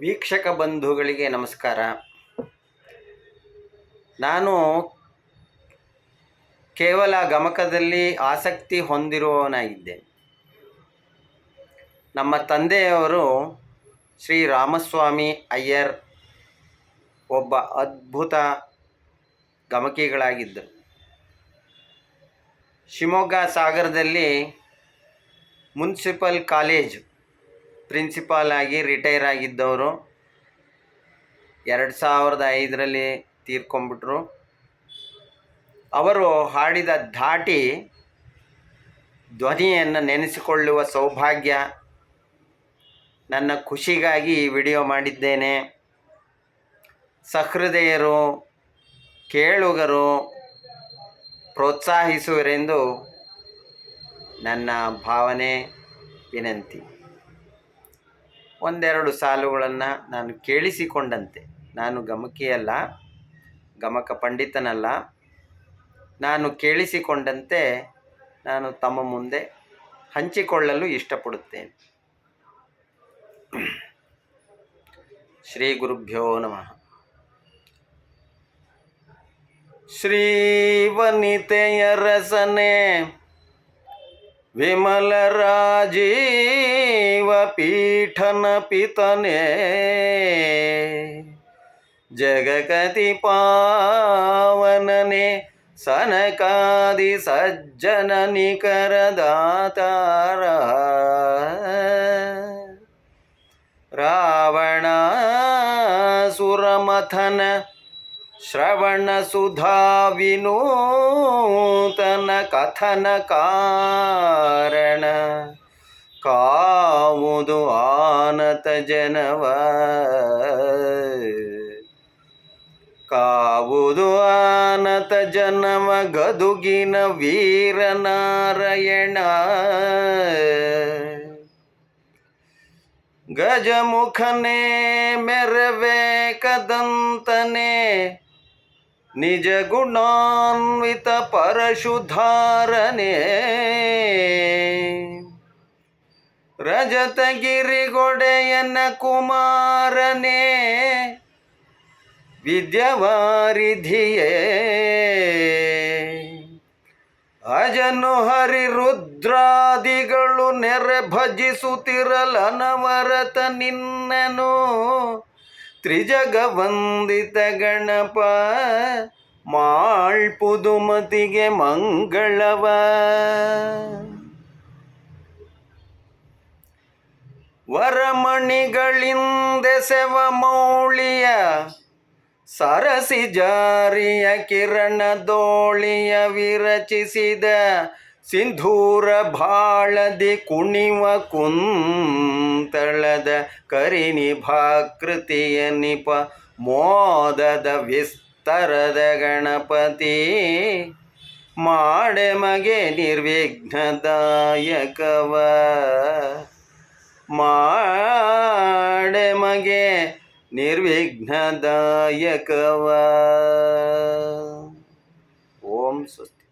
ವೀಕ್ಷಕ ಬಂಧುಗಳಿಗೆ ನಮಸ್ಕಾರ. ನಾನು ಕೇವಲ ಗಮಕದಲ್ಲಿ ಆಸಕ್ತಿ ಹೊಂದಿರುವವನಾಗಿದ್ದೆ ನಮ್ಮ ತಂದೆಯವರು ಶ್ರೀ ರಾಮಸ್ವಾಮಿ ಅಯ್ಯರ್ ಒಬ್ಬ ಅದ್ಭುತ ಗಮಕಿಗಳಾಗಿದ್ದರು. ಶಿವಮೊಗ್ಗ ಸಾಗರದಲ್ಲಿ ಮುನ್ಸಿಪಲ್ ಕಾಲೇಜ್ ಪ್ರಿನ್ಸಿಪಾಲ್ ಆಗಿ ರಿಟೈರ್ ಆಗಿದ್ದವರು ಎರಡು ಸಾವಿರದ ಐದರಲ್ಲಿ ತೀರ್ಕೊಂಬಿಟ್ರು ಅವರು ಹಾಡಿದ ಧಾಟಿ ಧ್ವನಿಯನ್ನು ನೆನೆಸಿಕೊಳ್ಳುವ ಸೌಭಾಗ್ಯ. ನನ್ನ ಖುಷಿಗಾಗಿ ಈ ವಿಡಿಯೋ ಮಾಡಿದ್ದೇನೆ. ಸಹೃದಯರು, ಕೇಳುಗರು ಪ್ರೋತ್ಸಾಹಿಸುವರೆಂದು ನನ್ನ ಭಾವನೆ, ವಿನಂತಿ. ಒಂದೆರಡು ಸಾಲುಗಳನ್ನು ನಾನು ಕೇಳಿಸಿಕೊಂಡಂತೆ. ನಾನು ಗಮಕಿಯಲ್ಲ, ಗಮಕ ಪಂಡಿತನಲ್ಲ. ನಾನು ಕೇಳಿಸಿಕೊಂಡಂತೆ ನಾನು ತಮ್ಮ ಮುಂದೆ ಹಂಚಿಕೊಳ್ಳಲು ಇಷ್ಟಪಡುತ್ತೇನೆ. ಶ್ರೀ ಗುರುಭ್ಯೋ ನಮಃ. ಶ್ರೀವನಿತೆಯ ರಸನೆ विमल राजीव पीठन पितने। जगकति पावनने सनकादि सज्जन निकर दातारा। रावणासुरमथन ಶ್ರವಣ ಸುಧಾ ವಿನೂತನ ಕಥನ ಕಾರಣ. ಕಾವುದು ಆನತ ಜನವ. ಕಾವುದು ಆನತ ಜನವ ಗದುಗಿನ ವೀರನಾರಾಯಣ ಗಜಮುಖನೇ ಮೆರವೆ ಕದಂತನೇ ನಿಜ ಗುಣಾನ್ವಿತ ಪರಶುಧಾರನೆ. ರಜತಗಿರಿಗೊಡೆಯನ ಕುಮಾರನೇ ವಿದ್ಯವಾರಿಧಿಯೇ. ಅಜನು ಹರಿರುದ್ರಾದಿಗಳು ನೆರೆ ಭಜಿಸುತ್ತಿರಲನವರತ ನಿನ್ನನು. ತ್ರಿಜಗ ವಂದಿತ ಗಣಪ ಮಾಳ್ಪುದುಮತಿಗೆ ಮಂಗಳವ. ವರಮಣಿಗಳಿಂದೆಸೆವ ಮೌಳಿಯ ಸರಸಿ ಜಾರಿಯ ಕಿರಣ ದೋಳಿಯ ವಿರಚಿಸಿದ ಸಿಂಧೂರ ಬಾಳದೆ ಕುಣಿವ ಕುಂತಳದ ಕರಿನಿಭಾಕೃತಿಯ ನಿಪ ಮೋದದ ವಿಸ್ತರದ ಗಣಪತಿ. ಮಾಡೆಮಗೆ ನಿರ್ವಿಘ್ನದಾಯಕವ. ಮಾಡೆಮಗೆ ನಿರ್ವಿಘ್ನದಾಯಕವ. ಓಂ ಸ್ವಸ್ತಿ.